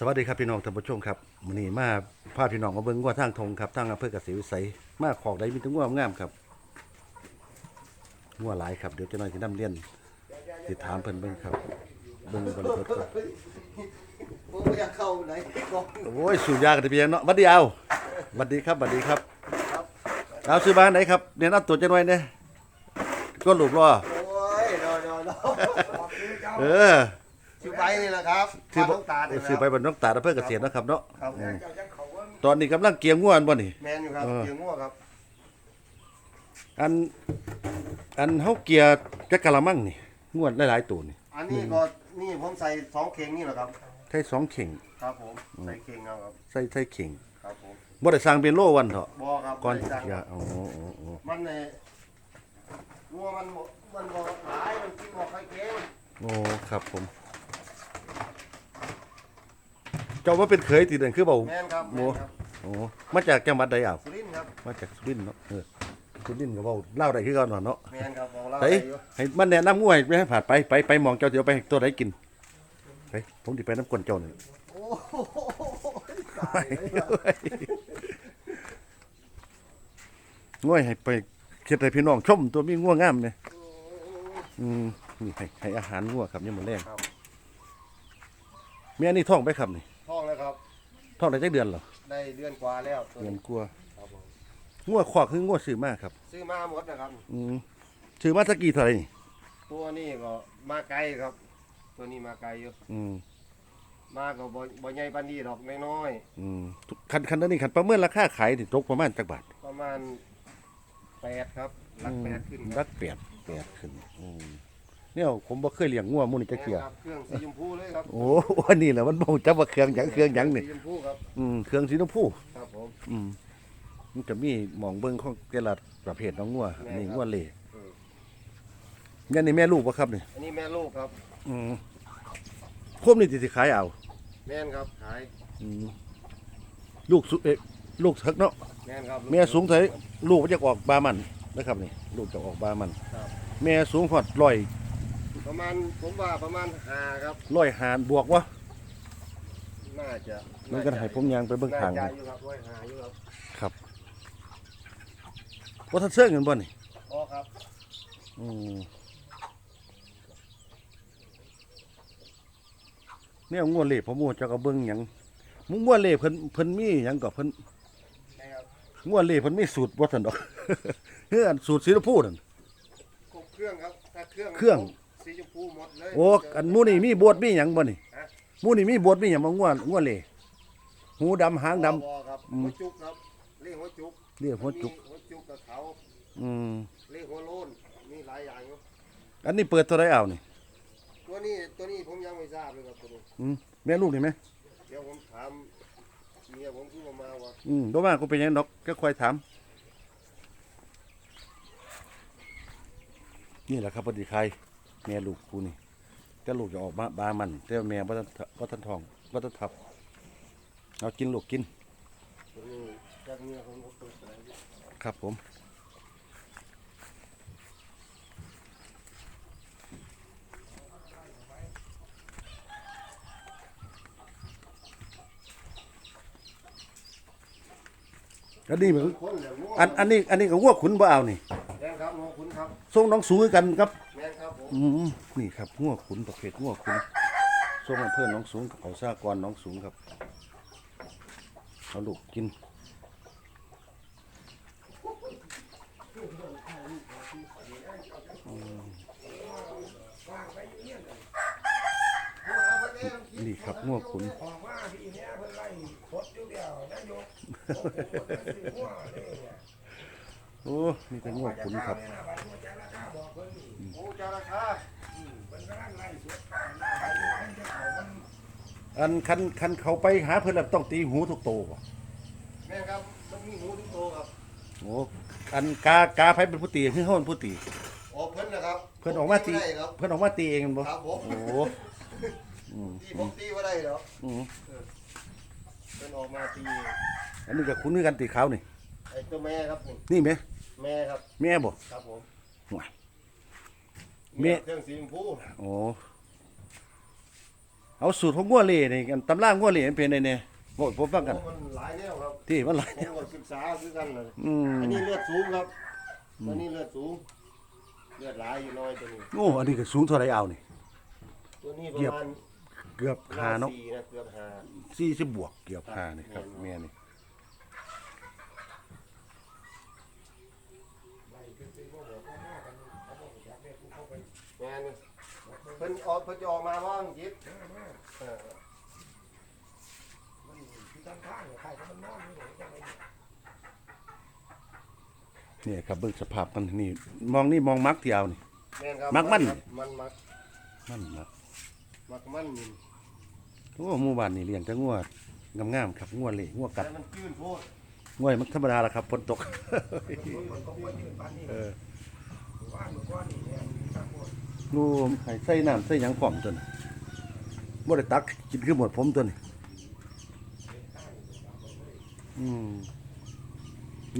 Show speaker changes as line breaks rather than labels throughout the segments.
สวัสดีครับพี่น้องท่านผู้ชมครับมื้อนี้มาพาพี่น้องมาเบิ่งว่าทางทงครับทางอำเภอกเกษตรวิสัยมาขอกใดมีแถึงว่างามครับงัวหลายครับเดี๋ยวจะน้อยสินำเรียนสิถามเพิ่นเบิ่งครับเบิ่งบนรถก่อน
ผมอยากเข้าไหนกอง
โอ้ยสูบยากันได้เพียงเนาะบัดเดียวบัดดีครับบัดดีครับเอาซื้อบ้านไหนครับเรียนอัดตัวจังไว้เนี่ยก็หลูกรอ
โอ้ยรอรอรอ
เออ
ชื่อใบนี่แหละครับ
ซื้อ
ปลาลูกตาเนี่ย
ซื้อไปบนนกตาดอำเภอกเกษตรเนาะครับเนาะ
ครับ
อืมตอนนี้กำลังเกียงง่วนบ่นี่
แมนอยู่ครับ
เออ
เกียงงัวครับ
อันอันเฮาเกียร์จักกะละมังนี่งวดหลายๆตัวนี่
อันนี้ก็นี่ผมใส่สองเข่งนี่แหละครับ
ใช้สองเข่ง
ครับผมใส่เข่งเอาครับ
ใส่ใส่เข่ง
ครับผม
บ่ได้สร้างเป็นโลวันเถาะ
บอครับ
ก่อน
ใส่
สิ
สั่ง
เกียร์อ๋ออ๋ออ๋อ
มันในงัวมันบ่มันบ่หลายมันกินบ่ค่อยเก่ง
โอ้ครับผม เจ้าว่าเป็นเคยติเด่นคือเบา
แมนครับแม
โอ้
นครับ
โอ้มาจากจังหวัดใดอะ
สุรินทร์ครับ
มาจากสุรินทร์เนาะเออสุรินทร์ก็เว้าเล่าได้คือกันเนาะ
แมนครับของเรา
ไป
ได้อยู่
ให้มันแนะนำงูให้ไปให้ผ่านไปไปไปหมองเจ้าเดี๋ยวไปให้ตัวไหนกินไปผมสิไปน้ำกวนเจ้านี่
โอ้โหตายเลย
ง่วยให้ไปเฮ็ดให้พี่น้องชมตัวมีง่วงามเนี่ยอืมนี่ให้ให้อาหารง่วครับยามมื้อแรง
ครับ
แม่นี่ท้องไปครับนี่
ท้อง
ได้จักเดือนเหรอ
ได้เดือนกว่าแล้วตัว
เดือน
นี้
กลัวา
ครับผม
ง่วขวากคือง่วซื้อมาครับ
ซื้อมาหมดนะครับ
อืมซื้อมาสักกี่เท่าไหร่นี่
ตัวนี้ก็มาไกลครับ ตัวนี้มาไกลอยู่
อืม
มาก็บ่บ่ใหญ่ปานนี้ดอกน้อย
อืมคันคันนี้คันประเมินราคาขายนี่ตกประมาณจักบาท
ๆประมาณแปดครับหลักแปดขึ้นค
รั
รับ
กแปดแปดขึ้นอืม เนี่ยผมบ่เคยเลี้ยงง่วหมูนี่จักเที่ย
ครับเครื่องสีชมพูเลยครับ
โอ้อันนี้แหละมันบ่จักว่าเครื่องหยังเครื่องหยังนี่
สีชมพูครับ
อืมเครื่องสีชมพู
ครับผม
อืมมันจะมีหมองเบิ่งของแต่ละประเภทน้องงัว
แม่
นี่
ครับ
งัวเล่
อืม
ยันนี่แม่ลูกบ่ครับนี่
อันนี้แม่ลูกครับ
อืมโคมนี่สิสิขายเอา
แม่นครับขาย
อืมลูกสุเอ๊ะลูกเถิกเนาะ
แม่นครับ
แม่สูงเท่าไหร่ลูกมันจะออกบามันนะครับนี่ลูกจะออกบามัน
ครับ
แม่สูงฮอดร้อย
ประมาณผมว่าประมาณห้าครับ
ร้อยหารบวกวะ
น่าจะ
มันก็ให้ผมยางไปเบิ่งทาง
น่
นะ
จะอยู่ครับร้อยห้าอยู่ครับ
ครับว่าทันเสื้อเงินบ่นี่
พอครับ
อืมเนี่ยงัวเล่ผมว่าจะก็เบิ่งหยังมุงัวเล่เพิ่นเพิ่นมีหยังก็เพิ่น
ใช่ครับ
งัวเล่เพิ่นมีสูตรบ่ซั่นดอก เฮือนสูตรสีชมพูนั่น
ครบเครื่องครับถ้าเครื่อง
เครื่อง
สีชมพูหมดเลย
โอ้อันหมูนี่มีบวชมีหยังบ่นี่
ฮะ
หมูนี่มีบวชมีหยังบ่งัวงัวเล่หูดำหางดำ
บอครับ
อืม
หัวจุกครับเรียกหัวจุก
เรียกหัวจุก
มีหัวจุกกับเขา
อืม
เรียกหัวโลนมีหลายอย่างครับ
อันนี้เปิดเท่าไรเอานี่
ตัวนี้ตัวนี้ผมยังไม่ทราบเลยครับตัวนี้
อืมแม่ลูกนี่ไหม
เดี๋ยวผมถามเมียผมคือมามาว่า
อืมบ่มากูเป็นหยังดอกก็ค่อยถาม นี่แหละครับพอดีใคร แม่ลูกกูนี่แต่ลูกจะออกมาบามันแต่แม่บ่ทันบ่ทันท้องบ่ทันทับเอากินลูกกิน
ตัวนี้จากเมียผมก็เปิดอะไรอยู่
ครับผมอันนี้เหมือน
คนเหลืองง่วง
อันอันนี้อันนี้ก็วัวขุนบ่เอานี่
แม่นครับหัวขุนครับ
ทรงน้องสูงคือกันครับ
แม่นครับผม
อืมนี่ครับงัวขุนประเภทงัวขุนทรงอำเภอหน้องสูงเขาซากรหน้องสูงครับเอาลูกกินนี่ครับงัวขุน
ออกมาพี่เนี้ยเพิ่นไล่พดอยู่เดียวนายกผมก็ซื้อหัวเลยเนี่ย
โอ้นี่เป็นงัวขุนครับ
เนี่ยนะบัดหัวใจราคาบอกเพิ่นนี่
โอ้เจ้าราคา
อืมเพิ่นกำลังไล่สวดขายหน้าไปอยู่มันจะเอามัน
อันคันคันเขาไปหาเพิ่นแล้วต้องตีหูทุกโตบ่
แม่นครับต้องมีหูทุกโตครับ
โอ้อันกากาไผเป็นผู้ตีคือเฮาเป็นผู้ตี
โอ้เพิ่นนะครับ
เพิ่นออกมาตี
ไได้ครับ
เพิ่นออกมาตีเองบ่
ครับผม
โอ้อืม
ตีผมตีว่าได้เหรอ
อืม
เพิ่นออกมาตี
อันนี้ก็คุ้นคือกันตีขาวนี่
ไอ้ตัวแม่ครับผม
นี่ไหม
แม่ครับ
แม่บ่
ครับผม
ห่วยแม่
เนี่ยเครื่องสีชมพู
โอ้เอาสูตรของงัวเหล่นี่กันตำรางัวเหล่มันเป็นไดแน่บอกผมฟังกัน
มันหลายแนวครับ
ที่มันหลาย
ผมก็ศึกษาคือกันเลย
อืม
อันนี้เลือดสูงครับอันนี้เลือดสูง เลือดหลายอยู่น้อยตัวนี้
โอ้อันนี้ก็สูงเท่าไรเอานี่
ตัวนี้ประ
เหยียบ
มาณ
เกือบหาเนาะ
สี่นะเกือบห้า
40บวกเกือบหานี่ครับแม่นี่
ไล่ขึ้นไปบ่บอกว่าหน้ากันเขาบอกอยากได้กูเข้าไป
แม่นี่เพิ่นออกเพิ่นจะออกมาบ้างจิต
หน้ามา
เออ
มันที่ทางข้างใครก็มันนอนอยู่จังได๋
เนี่ยครับเบิ่งสภาพมันนี่มองนี่มองมักที่เอานี่
แม่นครับ
มักมัน
ครับมันมัก
มันมัก
มักมันนี่
โอ้หมู่บ้านนี่เลี้ยงแต่งัวงามๆครับงัวเหล่งัวกัด
แต่มันจืดโพด
งัวมันธรรมดาละครับฝนตก
มันก็บ่ยืนปานนี้
เออ
ว่าเมื่อก่อนนี่ ด
ดูให้ใส่น้ำใส่หยังพร้อมตัวนี้บ่ได้ตักกินคือหมดผมตัวนี้อืม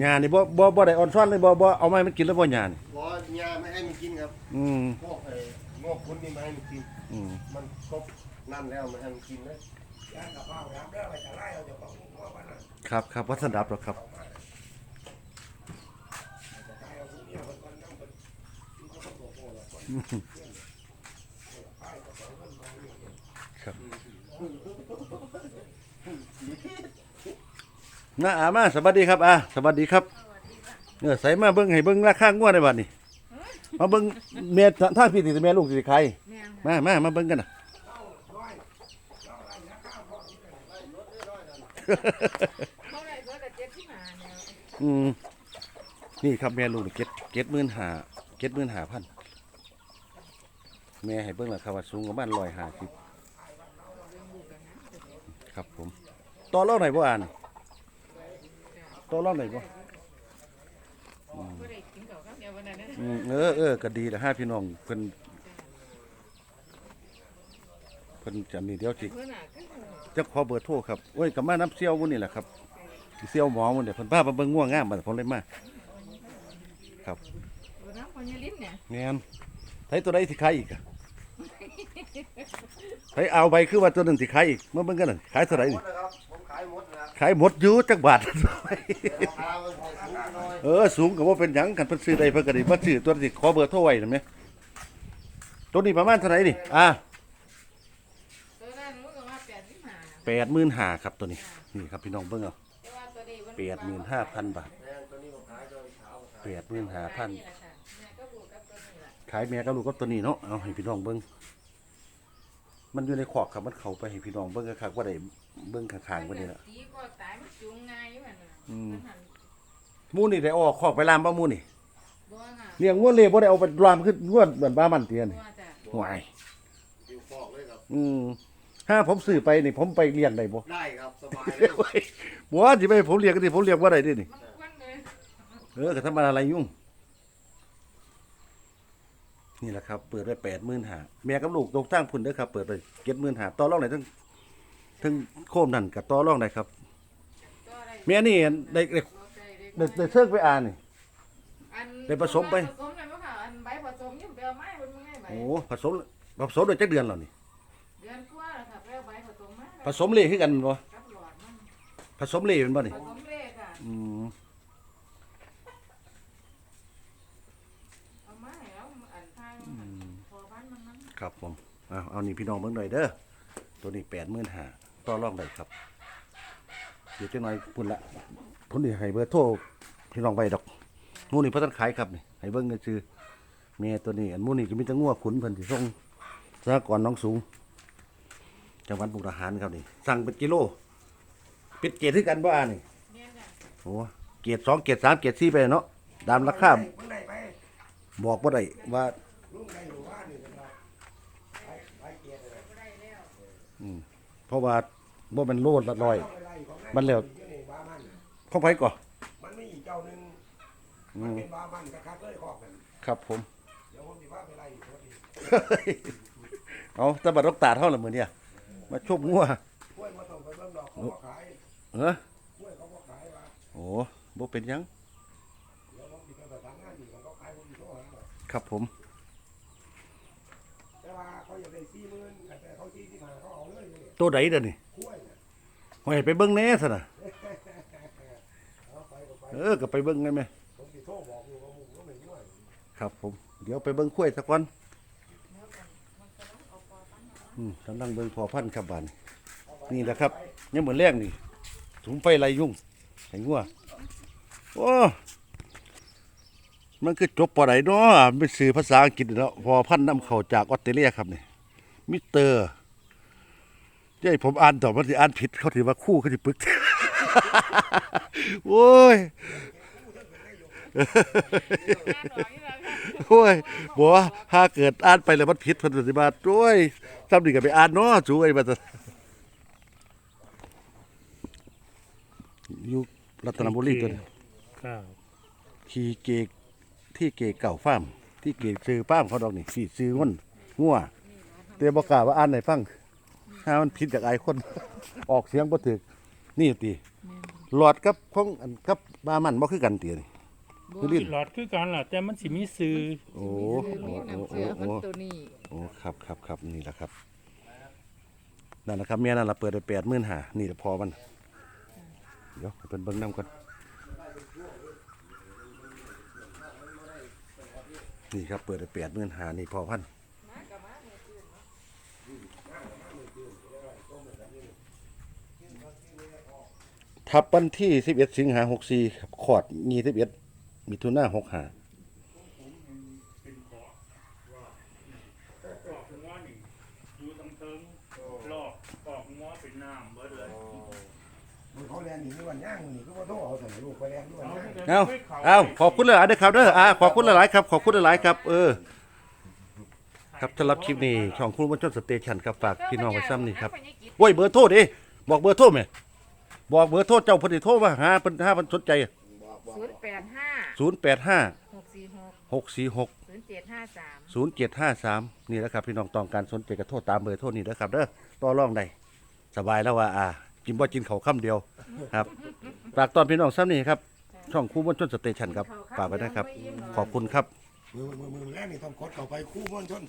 หญ้านี่บ่บ่บ่ได้อ่อนซ้อนเลยบ่บ่เอาไม้มันกินแล้วบ่หญ้านี่
บ่ยาไม่ให้มันกินครับ
อืม
พวกไอ้งอกคุณนี่ไม่ให้มันกิน
อืม
มันครบนั่นแล้วไม่ให้มันกินเลย
ย่านกับข้าวรับได้ไปจะไล่เอาเจ้าของหัวบ้านนั้น
ครับครับวัฒนดับหรอกครับ
จะตายเอาผู้เมียคนคนนั่งเป็นมันก็ต้องบอกโอ้ละ คน
ครับน้าอามาสวัสดีครับอาสวัสดีครับเออใส่มาเบิ่งให้เบิ่งราคางวดได้บัดนี้มาเบิ่งแม่ทางพี่สิแม่ลูกสิใคร
แม่นค่ะ
มามามาเบิ่งกันน่ะ
เขาได้เพื่อกับเจ็ดที่มาเนี่ย
อืมนี่ครับแม่ลูกนี่เก็ดเก็ดหมื่นหาเก็ดหมื่นหาพัน แม่ให้เบิ่งราคาว่าสูงประมาณร้อยห้าสิบครับผมต่อรองไหนอยบ่อ่านต่อรองไหนอยบ่
ก็ได้กินข้าวกับเดียววันนั้นนะ
อืมเออเออก็ดีแหละห้าพี่น้องเพิ่นเพิ่นจะนี่เดี๋ยวสิ
เพื่อนอะก็คือ
จะขอเบอร์โทรครับโอ้ยก็มาน้ำเซี่ยวมื้อนี่แหละครับเซี่ยวหมอมื้อนี่เพิ่นพามาเบิ่งง่วงงามบัดผมเลยมาครับ
ตัวน้ำพญาลิ้นเนี่ย
แม่น ไทยตัวใดสิขายอีกอะไยเอาไปคือว่าตัวหนึ่งสิขายอีกเมื่อเมื่อกันนั่นขายเท่าไหร่
ห
นี่
ดขายหมด
ยหมดจักบาทเออสูงกับว่าเป็นยังกันเพิ่นซื้อใดเพิ่นก็ได้มนซื้อตัวสิขอเบอร์โทรไว้นั่นแหมตัวนี้ประมาณเท่าไหร่นี่อ่า
ตัวนั้นรู้
นห้าครับตัวนี้นี่ครับพี่น้องเบิ่งเอา
แต่ว่าตัน
ห้าพันบาท
แดงตัวนี้ผมขายตัวาวผม ขาย
แม่
กับลู
กกับตัวนี้เนาะเอาให้พี่น้องเบิ่งมันอยู่ในขอกครับมันเข้าไปให้พี่น้องเบิ่งคักๆว่าได้เบิ่งข้างๆบ่นี่ล่ะ
ตีก็ตายมันจุงง่ายอยู่มันน่ะ
อืม
มันหัน
หมูนี่ได้ออกขอกไปลามบ่หมูนี่
บ่ค่ะ
เลี้ยงงัวเล่บ่ได้เอาไปลามขึ้นงัวเหมือนบ้ามันเตียนี่
บ่จ้ะ
ห่วย
อยู่ฟอกเลยครับ
อืมถ้าผมซื้อไปนี่ผมไปเลี้ยงได้บ่
ได้ครับสบายเลย
โอ้ยบ่สิไปให้ผมเลี้ยงก็สิผมเลี้ยงบ่ได้เดินี่
มันควันเลย
เออก็ทำอะไรยุ่ง นี่แหละครับ เปิดไว้แปดหมื่นหาแม่กับลูกตกตั้งพุ่นเด้อครับ เปิดไปเจ็ดหมื่นหาต่อรองไหนทั้งทั้งโคมนั่นกับต่อรองได้ครับ
ตัวอะไร
แม่นี่ได้ได้
บ่ใส่เด็ก
ได้ได้เชิญไปอ่านนี่
อัน
ได้ผสมไป
ผสมเลยมั้งค่ะอันใบผสมยิ่งไปเอาไม้มันง่ายใบ
โอ้ผสมผสมโดยจักเดือนแล้วนี่
เดือนกว่าแล้วค่ะไปเอาใบผสมมา
ผสมเล่คือกันบ่
กับหลอดมัน
ผสมเล่เป็นบ่นี่
ผสมเลขค่ะ
อืม
เอามาให้แล้วอันทางพอบ้านมันนั้น
ครับผมเอาเอานี่พี่น้องเบิ่งหน่อยเด้อตัวนี้แปดหมื่นหาต่อรองได้ครับเดี๋ยวจังหน่อยพุ่นละพุ่นนี่ให้เบอร์โทรพี่น้องไปดอกมูนี่พิ่นทันขายครับนี่ให้เบิ่งก็คือแม่ตัวนี้อันมูนี่ก็มีแต่งัวขุนเพิ่นสิส่งสหกรณ์น้องสูงจังหวัดมุกดาหารครับนี่สั่งเป็นกิโลปิดเกรดคือกันบ่อ่านี่โอ้เกียรดสองเกียรดสามเกียรดสี่ไปเนาะตามราคาบอกว่า
ลุงได้ว่านี่เป็นว่าไปไปเกียรติเลย
บ่ได้แล้ว
เพราะว่าบ่แมันโลดละร้อย
ต้องไปไล่ของ
มันแล้ว
อยู่ในบ้ามัน
เข้าไปก่อน
มันมีอีกเจ้าหนึง
อื
มัน
ม
เป็นบ้ามันกระคักเลยขอกกัน
ครับผม
เดี๋ยวผมสิพาไปไล่อีกคนอีก
เอาแตะบัดรกตาเท่าละมื้อเนี่ยมาชบงัว
กล้วยมาต้องไปเบิ่งดอกเขาบ่ขาย
เอ้อก
ล้วยเขาบ่ขายว่า
โอ้บ่เป็นหยัง
เดี๋ยวผมสิไปประสานงานอีกเขาขายผมสิโทรหาเขา
ครับผม
แต่ว่าเขาอยากได้40,000แต่เขาที่ที่หาเขาเอาเลย
ตัวใดเด้อนี่
กล้วยน่ะ
หอยไปเบิ่งแหน่ซะน่ะ
เอาไปก็ไป
เออก็ไปเบิ่งได้ไหม
ผมสิโทรบอกอยู่ว่าหมู่ก็ไม่ย่อย
ครับผม เดี๋ยวไปเบิ่งกล้วยซะก่อนอืมกำลังเบิ่งพอพันธุ์ครับบานนี่แหละครับยังเหมือนแรกนี่ถุงไฟไรยุ่งไห้งัวโอ้มันคือจบปอไหนเนาะเป็นสื่อภาษาอังกฤษเนาะพอพันธุ์นำเข้าจากออสเตรเลียครับนี่มิสเตอร์ เจ้าผมอ่านต่อมันสิอ่านผิดเขาถือว่าคู่เขาสิปึก โอ้ยโอ้ยบอกว่าถ้าเกิดอ่านไปแล้วมันผิดเพันธิบาตโอ้ยทำดีกับไปอ่านเนาะจูไอ้บัดอยู่รัตนบุรีตัวนี้
ครับ
ขี่เกกที่เกกเก่าฟาร์มที่เกกซื้อป้ามเขาดอกนี่ฟีซื้อง่นงัวเตียบอกกล้าว่าอ่านไหนฟัง ถ้ามันผิดจากไอายคน ออกเสียงบ่ถึกนี่ตีหลอดกับของอันกับบามันบ่คือกันตีนี่คือลิ้น
หลอดคือกันล่ะแต่มันสิมีซื้อ
โอ้โอ้
นี่
โอ้
น้ำเสือ
โอ้
มัน
โอ้
ตัวนี้
โอ้ครับครับครับนี่แหละครับนั่นแหละครับเมียนั่นละเปิดไปแปดหมื่นหานี่แหละพอมันเดี๋ยวให้เป็นเบิ้งน้ำก่อนนี่ครับเปิดไปแปดหมื่นหานี่พอพัน ทับวันที่สิบเอ็ดสิงหาหกสี่ขอดยี่สิบเอ็ดมิถุนาหกหา
ปอกหัวนี่อยู่ตรงเทิงลอกปอกหัวเป็นน้ำเบิดเลย
มึงเขาแลนหนีวันย่างมึงนี่ก็ว่าโทรเอาแต่ลูกไปแลนด้วยนะ
เอาเอาขอบคุณหลายๆเด้อครับเด้ออ่าขอบคุณหลายๆครับ ขอบคุณหลายๆครับ เออ ครับสำหรับคลิปนี้ช่องคุณวัชชนสเตชันครับฝากพี่น้องไว้ซ้ำนี่ครับโอ้ยเบอร์โทรดิบอกเบอร์โทรไหม บอกเบอร์โทรเจ้าเพนสิโทรมาหาเพิ่นถ้าเพิ่นสนใจ
ศูนย์แปดห้า
085
หกสี่หก
646
ศูนย์เจ็ดห้าสาม
0753 นี่แหละครับ พี่น้องต้องการสนใจก็โทรตามเบอร์โทรนี้เด้อครับเด้อต่อรองได้สบายแล้วว่าอ่ากินบ่กินเขาวค่ำเดียวครับฝากตอนพี่น้องซ้ำนี่ครับ ช่องคู่วัชชนสเตชันครับฝากไว้นะครับ ขอบคุณครับ
มือมือมือแรกนี่ต้องกดเข้าไปคู่ม้วนชน